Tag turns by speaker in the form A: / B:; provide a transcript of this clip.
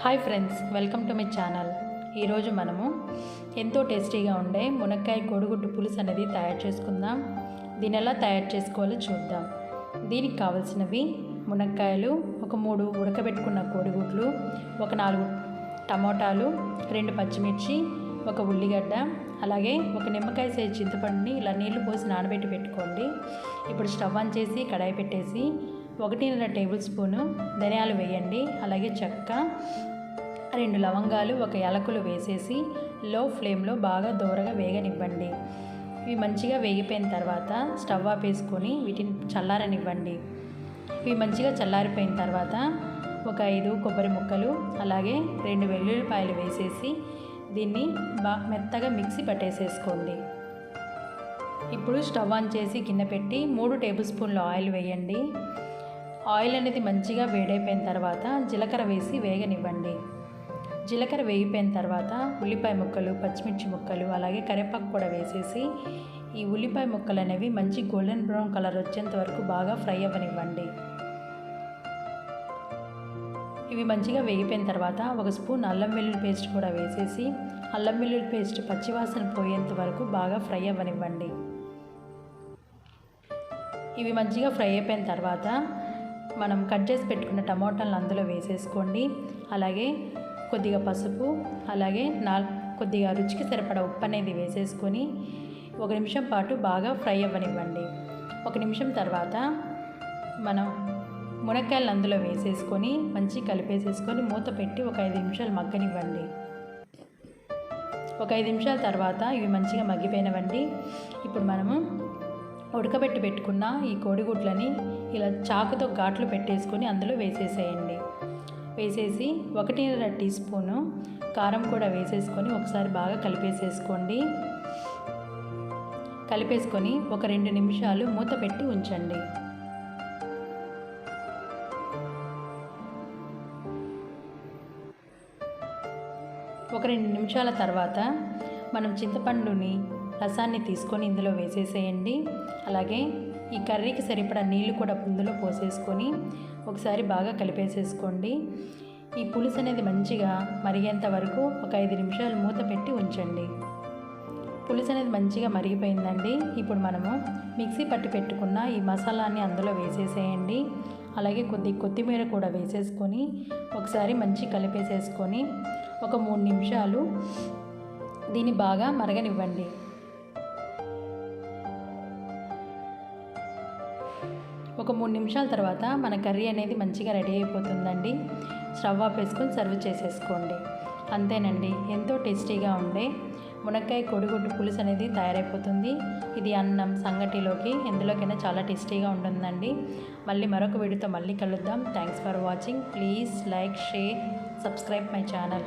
A: Hi friends welcome to my channel. ఈరోజు మనము ఎంతో టేస్టీగా ఉండే మునక్కాయ కోడిగుడ్డు పులుసు అనేది తయారు చేసుకుందాం. దీని ఎలా తయారు చేసుకోవాలో చూద్దాం. దీనికి కావలసినవి మునక్కాయలు ఒక మూడు ఉడకబెట్టుకున్న కోడిగుడ్లు ఒక నాలుగు టమోటాలు రెండు పచ్చిమిర్చి ఒక ఉల్లిగడ్డ అలాగే ఒక నిమ్మకాయ సైజ్ చింతపండుని ఇలా నీళ్ళు పోసి నానబెట్టి పెట్టుకోండి. ఇప్పుడు స్టవ్ ఆన్ చేసి కడాయి పెట్టేసి ఒకటిన్నర టేబుల్ స్పూను ధనియాలు వేయండి. అలాగే చెక్క రెండు లవంగాలు ఒక యాలకులు వేసేసి లో ఫ్లేమ్లో బాగా దూరగా వేగనివ్వండి. ఇవి మంచిగా వేగిపోయిన తర్వాత స్టవ్ ఆపేసుకొని వీటిని చల్లారనివ్వండి. ఇవి మంచిగా చల్లారిపోయిన తర్వాత ఒక ఐదు కొబ్బరి ముక్కలు అలాగే రెండు వెల్లుల్లిపాయలు వేసేసి దీన్ని బా మెత్తగా మిక్సీ పట్టేసేసుకోండి. ఇప్పుడు స్టవ్ ఆన్ చేసి గిన్నె పెట్టి మూడు టేబుల్ స్పూన్ల ఆయిల్ వేయండి. ఆయిల్ అనేది మంచిగా వేడైపోయిన తర్వాత జీలకర్ర వేసి వేగనివ్వండి. జీలకర్ర వేగిపోయిన తర్వాత ఉల్లిపాయ ముక్కలు పచ్చిమిర్చి ముక్కలు అలాగే కరివేపాకు కూడా వేసేసి ఈ ఉల్లిపాయ ముక్కలు అనేవి మంచి గోల్డెన్ బ్రౌన్ కలర్ వచ్చేంత వరకు బాగా ఫ్రై అవ్వనివ్వండి. ఇవి మంచిగా వేగిపోయిన తర్వాత ఒక స్పూన్ అల్లం వెల్లుల్లి పేస్ట్ కూడా వేసేసి అల్లం వెల్లుల్లి పేస్ట్ పచ్చివాసన పోయేంత వరకు బాగా ఫ్రై అవ్వనివ్వండి. ఇవి మంచిగా ఫ్రై అయిపోయిన తర్వాత మనం కట్ చేసి పెట్టుకున్న టమోటాలను అందులో వేసేసుకోండి. అలాగే కొద్దిగా పసుపు అలాగే నాల్ కొద్దిగా రుచికి సరిపడా ఉప్పు అనేది వేసేసుకొని ఒక నిమిషం పాటు బాగా ఫ్రై అవ్వనివ్వండి. ఒక నిమిషం తర్వాత మనం మునక్కాయలను అందులో వేసేసుకొని మంచి కలిపేసేసుకొని మూత పెట్టి ఒక ఐదు నిమిషాలు మగ్గనివ్వండి. ఒక ఐదు నిమిషాల తర్వాత ఇవి మంచిగా మగ్గిపోయినవండి. ఇప్పుడు మనము ఉడకబెట్టి పెట్టుకున్న ఈ కోడిగుడ్లని ఇలా చాకుతో ఘాట్లు పెట్టేసుకొని అందులో వేసేసేయండి. వేసేసి ఒకటిన్నర టీ స్పూను కారం కూడా వేసేసుకొని ఒకసారి బాగా కలిపేసేసుకోండి. కలిపేసుకొని ఒక రెండు నిమిషాలు మూత పెట్టి ఉంచండి. ఒక రెండు నిమిషాల తర్వాత మనం చింతపండుని రసాన్ని తీసుకొని ఇందులో వేసేసేయండి. అలాగే ఈ కర్రీకి సరిపడా నీళ్ళు కూడా ఇందులో పోసేసుకొని ఒకసారి బాగా కలిపేసేసుకోండి. ఈ పులుసు అనేది మంచిగా మరిగేంత వరకు ఒక ఐదు నిమిషాలు మూత పెట్టి ఉంచండి. పులుసు అనేది మంచిగా మరిగిపోయిందండి. ఇప్పుడు మనము మిక్సీ పట్టి పెట్టుకున్న ఈ మసాలాన్ని అందులో వేసేసేయండి. అలాగే కొద్ది కొత్తిమీర కూడా వేసేసుకొని ఒకసారి మంచి కలిపేసేసుకొని ఒక మూడు నిమిషాలు దీన్ని బాగా మరగనివ్వండి. ఒక మూడు నిమిషాల తర్వాత మన కర్రీ అనేది మంచిగా రెడీ అయిపోతుందండి. స్టవ్ ఆపేసుకొని సర్వ్ చేసేసుకోండి. అంతేనండి ఎంతో టేస్టీగా ఉండే మునక్కాయ కొడిగుడ్డు పులుసు అనేది తయారైపోతుంది. ఇది అన్నం సంగటిలోకి ఎందులోకైనా చాలా టేస్టీగా ఉంటుందండి. మళ్ళీ మరొక వీడియోతో మళ్ళీ కలుద్దాం. Thanks for watching please like share subscribe my channel